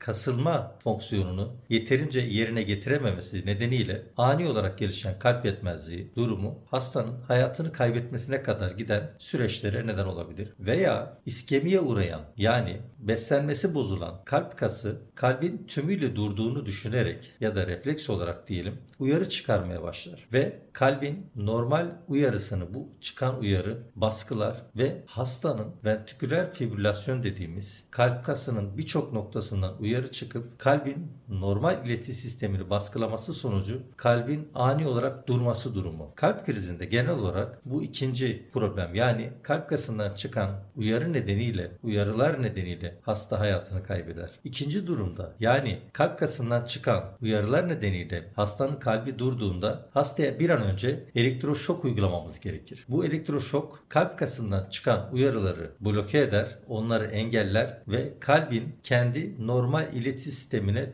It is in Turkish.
kasılma fonksiyonunu yeterince yerine getirememesi nedeniyle ani olarak gelişen kalp yetmezliği durumu hastanın hayatını kaybetmesine kadar giden süreçlere neden olabilir. Veya iskemiye uğrayan yani beslenmesi bozulan kalp kası kalbin tümüyle durduğunu düşünerek ya da refleks olarak diyelim uyarı çıkarmaya başlar ve kalbin normal uyarısını bu çıkan uyarı baskılar ve hastanın ventriküler fibrilasyon dediğimiz kalp kasının birçok noktasından uyarı çıkıp kalbin normal ileti sistemini baskılaması sonucu kalbin ani olarak durması durumu. Kalp krizinde genel olarak bu ikinci problem yani kalp kasından çıkan uyarı nedeniyle uyarılar nedeniyle hasta hayatını kaybeder. İkinci durumda yani kalp kasından çıkan uyarılar nedeniyle hastanın kalbi durduğunda hastaya bir an önce elektroşok uygulamamız gerekir. Bu elektroşok kalp kasından çıkan uyarıları bloke eder, onları engeller ve kalbin kendi normal ileti sistemine